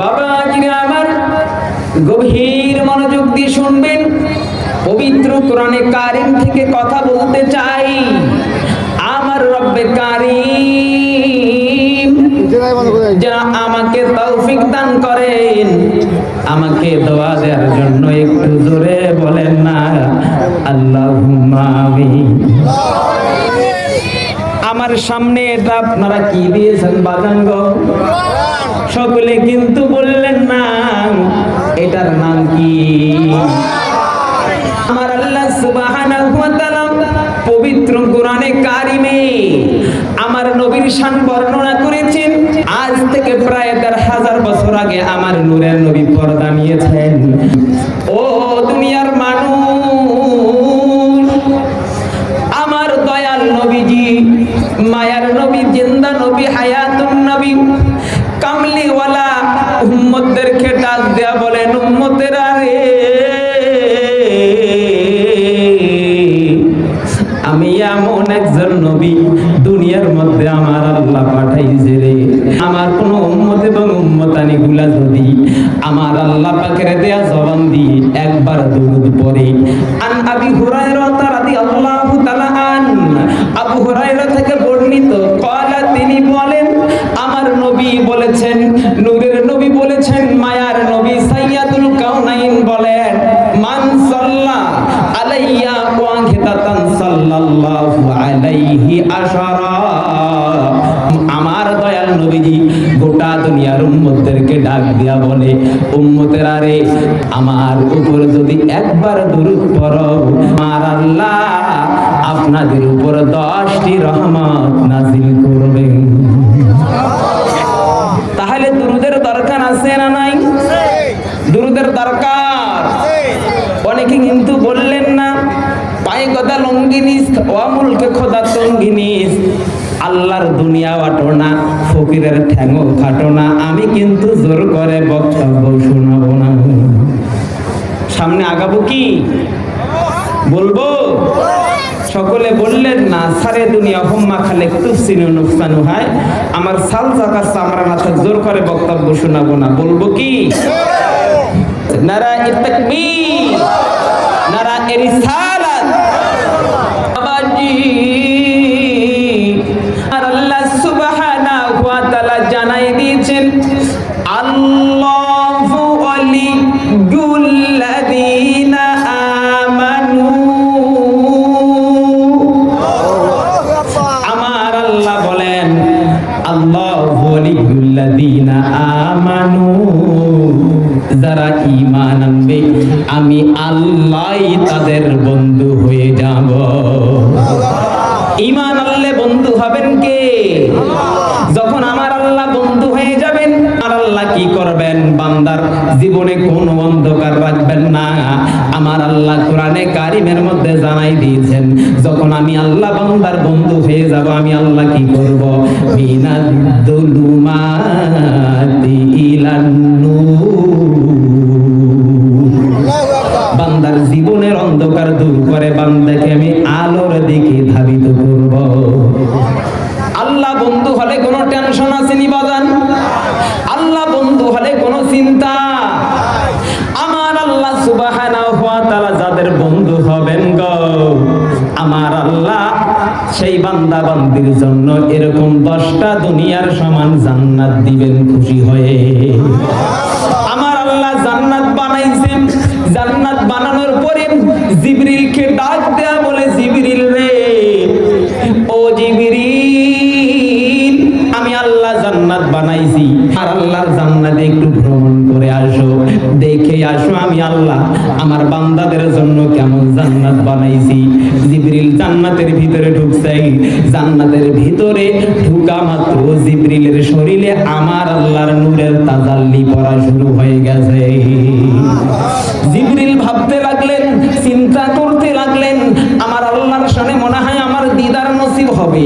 বাবা যিনি আমার গভীর মনোযোগ দিয়ে শুনবেন। পবিত্র কোরআনে কারিম থেকে কথা বলতে চাই। আমার রব্বে কারিম যেন আমাকে তৌফিক দান করেন, আমাকে দোয়া দেওয়ার জন্য একটু জোরে বলেন না। আল্লাহ আমার সামনে এটা আপনারা কি দিয়েছেন বাজাঙ্গ সকলে কিন্তু বললেন, না, এটার নাম কি? আমার আল্লাহ তাআলা পবিত্র কোরআনে কারিমে আমার নবীর শান বর্ণনা করেছেন, আজ থেকে প্রায় দেড় হাজার বছর আগে আমার নূরের নবী পর্দা নিয়েছেন। ও দুনিয়ার মানুষ, আমার দয়াল নবীজি, মায়ার নবী, জিন্দা নবী, হায়াতুন নবী কামলিওয়ালা উম্মতদেরকে ডাক দেয়া বলেন উম্মতেরা রে, আমি এমন একজন নবী, দুনিয়ার মধ্যে আমার আল্লাহ পাঠাইছে রে। আমার কোন উম্মত এবং উম্মতানি গুলা আমার আল্লাহ পাকের দেয়া জবান দিয়ে একবার দরুদ পড়ে। আন আবি হুরায়রা রাদিয়াল্লাহু তাআলা আন। আবু হুরায়রা থেকে বর্ণিত কলা তিনি বলেন, আমার নবী বলেছেন, নূরের নবী বলেছেন, মায়ার নবী সাইয়াদুল কাউনাইন বলেন, মান সাল্লা আলাইয়া ওয়াহিদাতান সাল্লাল্লাহু আলাইহি আশারা। আমার দয়াল নবীজি দুনিয়ার উম্মতদেরকে ডাক দিয়া বলে, উম্মতের আরে, আমার উপর যদি একবার দরুদ পড়ো, আমার আল্লাহ আপনাদের উপর দশটি রহমত নাজিল করবে। তাহলে দুরুদের দরকার আছে না নাই? দুরুদের দরকার। অনেকে কিন্তু বললেন না, পায়ে কথা লঙ্গিনিস অমুলকে খোদা তঙ্গিনিস আল্লাহর দুনিয়া আটো না ফকিরের ঠ্যাঙো খাটো না আমি কিন্তু জোর করে বক্তব্য শোনাবো না। সামনে আগাবো কি? বলব? সকলে বললেন না সারে দুনিয়া হোম্মা খালে তুফসিনু নুকসানু হয়। আমার সাল জাকার আমরা মাথা জোর করে বক্তব্য শোনাবো না। বলব কি? নারা ইতাকবীর নারা ইরসালাত জীবনে কোনো অন্ধকার রাখবেন না। আমার আল্লাহ কোরআনে কারিমের মধ্যে জানাই দিয়েছেন যখন আমি আল্লাহ বান্দার বন্ধু হয়ে যাব আমি আল্লাহ কি করব? বিনাদুলুমাতি ইলান বান্দার জীবনের অন্ধকার দূর করে বান্দাকে আমি আলোর দিকে ধাবিত করব। আল্লাহ বন্ধু হলে কোনো টেনশন আসেনি বাজান আমার আল্লাহ, সেই বান্দা বান্দির জন্য এরকম দশটা দুনিয়ার সমান জান্নাত দিবেন খুশি হয়ে। আমার আল্লাহ জান্নাত বানাইছেন। জান্নাত বানানোর পরে জিবরিলকে ডাক দেয়া বলে, জিবরিল রে, ও জিবরিল, আমি আল্লাহ জান্নাত বানাইছি। আর আল্লাহর জান্নাতে একটু ভ্রমণ করে আসো। দেখে আসো আমি আল্লাহ, আমার বান্দাদের জন্য কেমন জান্নাত বানাইছি। জিবরিল জান্নাতের ভিতরে ঢুকছে। জান্নাতের ভিতরে ঢুকা মাত্র জিবরিলের শরীরে আমার আল্লাহর নূরের তাজাল্লি পড়া শুরু হয়ে গেছে। জিবরিল ভাবতে লাগলেন, চিন্তা করতে লাগলেন, আমার আল্লাহর সামনে মনে হয় আমার দিদার নসিব হবে।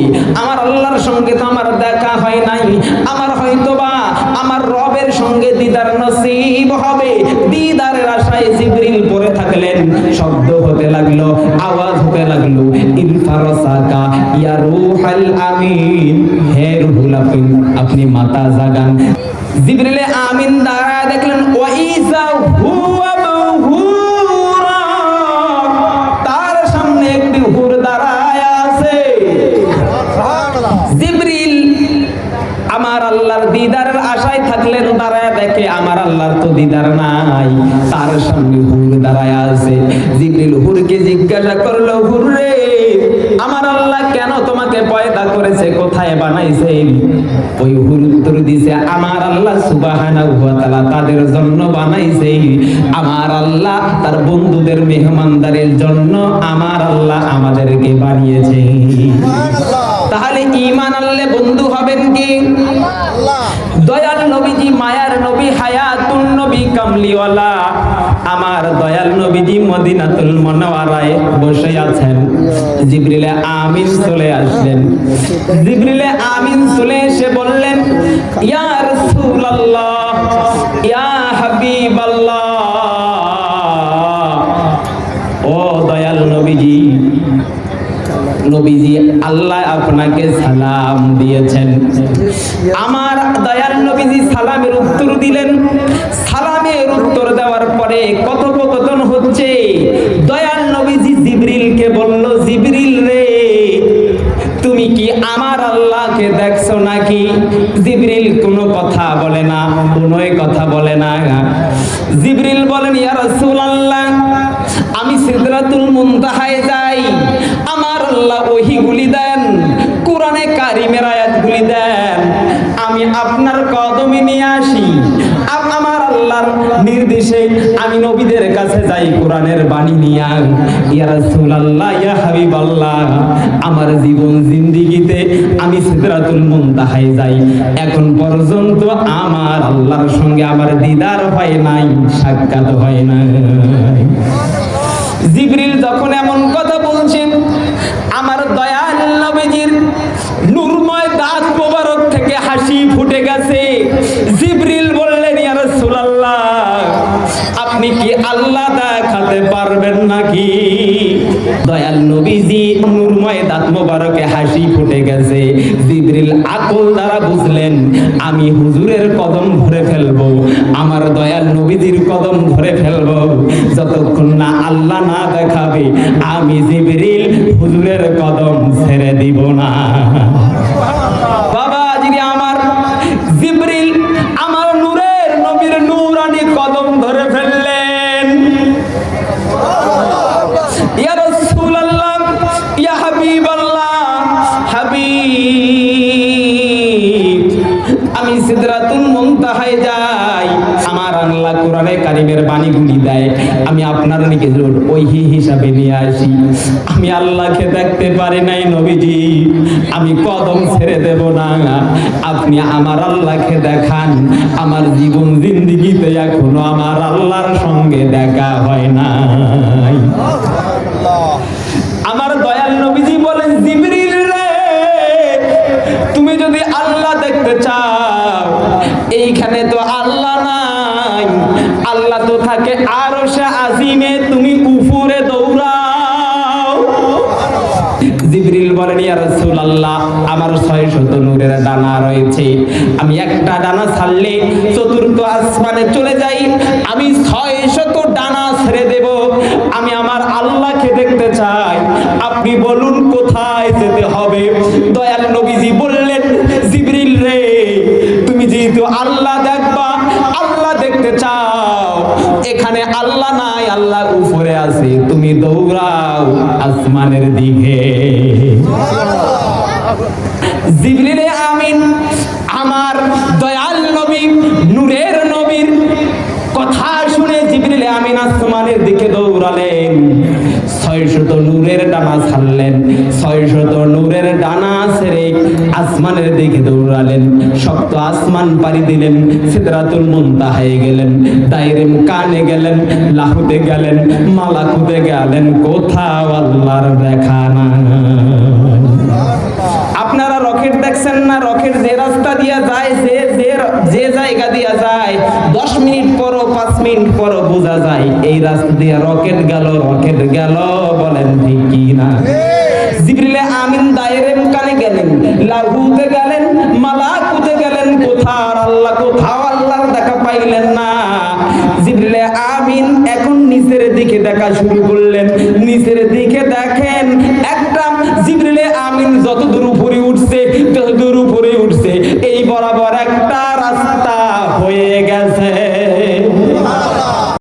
শব্দ হতে লাগল, আওয়াজ হতে লাগল। ইনফারসাকা ইয়া রুহাল আমিন। হে রুহুল আমিন, আপনি মাতা জাগান। জিবরিলে আমিন দাঁড়ায় দেখে আমার আল্লাহর তো দিদার নাই তার সামনে হুর দাঁড়ায় আছে। জিবরিল হুরকে জিজ্ঞাসা করল হুর রে আমার আল্লাহ কেন তোমাকে পয়দা করেছে? কোথায় বানাইছে ওই হুর উত্তর দিছে আমার আল্লাহ সুবহানাহু ওয়া তাআলা তাদের জন্য বানাইছে আমার আল্লাহ তার বন্ধুদের মেহমানদারির জন্য আমার আল্লাহ আমাদেরকে বানিয়েছে তাহলে ঈমান আনলে বন্ধু হবেন কি? মায়ার নবী হায়াতুন নবী কামলিওয়ালা। আমার দয়াল নবীজি মদিনাতুল মনোয়ারায় বসে আছেন। জিবরিলে আমিন চলে আসলেন। জিবরিলে আমিন চলে এসে বললেন, ইয়া রাসূলুল্লাহ, ইয়া হাবিবাল্লাহ, ও দয়াল নবীজি নবীজি আল্লাহ আপনাকে সালাম দিয়েছেন। আমার দয়াল নবীজি সালামের উত্তর দিলেন। সালামের উত্তর দেওয়ার পরে কথোপকথন হচ্ছে, দয়াল নবীজি জিবরিলকে বলল, জিবরিল রে, তুমি কি আমার আল্লাহকে দেখছ নাকি? জিবরিল কোনো কথা বলে না, কোনোই কথা বলে না। জিবরিল বলেন, ইয়া রাসূলুল্লাহ, আমি সিদরাতুল মুনতাহায় যাই আল্লাহ ওহিগুলি দেন, কোরআনে কারিমের আয়াতগুলি দেন। আমি আপনার কদমে নিয়ে আসি। আমার আল্লাহর নির্দেশে আমি নবীদের কাছে যাই কোরআনের বাণী নিয়ে। ইয়া রাসূলুল্লাহ, ইয়া হাবিবাল্লাহ, আমার জীবন জিন্দিগিতে আমি সিদরাতুল মুনতাহায় যাই। এখন পর্যন্ত আমার আল্লাহর সঙ্গে আমার দিদার হয় নাই, সাক্ষাৎ হয় নাই। দেখাতে পারবেন নাকি? দয়াল নবীজি নূরময় দাঁত মোবারকে হাসি ফুটে গেছে। জিবরিল আকল দ্বারা বুঝলেন, আমি হুজুরের কদম ধরে ফেলব, আমার দয়াল নবীজির কদম ধরে ফেলব। যতক্ষণ না আল্লাহ না দেখাবে, আমি জিবরিল হুজুরের কদম ছেড়ে দিব না। কারিমের গুলি দেয়। আমি আপনার নিকে ওইহি হিসাবে নিয়ে আসি। আমি আল্লাহকে দেখতে পারি নাই নবীজি। আমি কদম ছেড়ে দেব না। আপনি আমার আল্লাহকে দেখান। আমার জীবন জিন্দিগিতে এখনও আমার আল্লাহর সঙ্গে দেখা হয় নাই। ইয়া রাসূলুল্লাহ, আমার 600 নূরের ডানা রয়েছে। আমি একটা ডানা ছাড়লে চতুর্থ আসমানে চলে যাই, আমি 600 ডানা ছেড়ে দেব। আমি আমার আল্লাহকে দেখতে চাই। আপনি বলুন, কোথায় যেতে হবে? দয়াল নবীজি বললেন, জিবরিল রে, তুমি যেহেতু আল্লাহ দেখবা, আল্লাহ দেখতে চাও। এখানে আল্লাহ নাই, আল্লাহ উপরে আছে। তুমি দৌড়াও আসমানের দিকে। আমিন আমার দয়াল নবী, নূরের নবীর কথা শুনে জিবরিলে আমিন আসমানের দিকে দৌড়ালেন। ছয়শত নূরের ডানা ছাড়লেন, ছয়শত নূরের ডানা ছেড়ে আসমানের দিকে দৌড়ালেন। শক্ত আসমান পাড়ি দিলেন, সিদরাতুল মুনতাহায় গেলেন, দাইরেম কানে গেলেন, লাহুতে গেলেন, মালাকুতে গেলেন, কোথাও আল্লাহর দেখা না দিয়া যায় যে যে যে জায়গা দিয়া যায় দশ মিনিট পরও পাঁচ মিনিট পরও বোঝা যায় এই রাস্তা দিয়ে রকেট গেল রকেট গেল বলেন ঠিক কি না? জিবরিলে আমিন দায়েরেম কানে গেলেন লাহুতে গেলেন মালাকুতে গেলেন কোথাও আল্লাহ কোথাও আল্লাহ জিবরিলে আমিন এখন নিচের দিকে দেখা শুরু করলেন নিচের দিকে দেখেন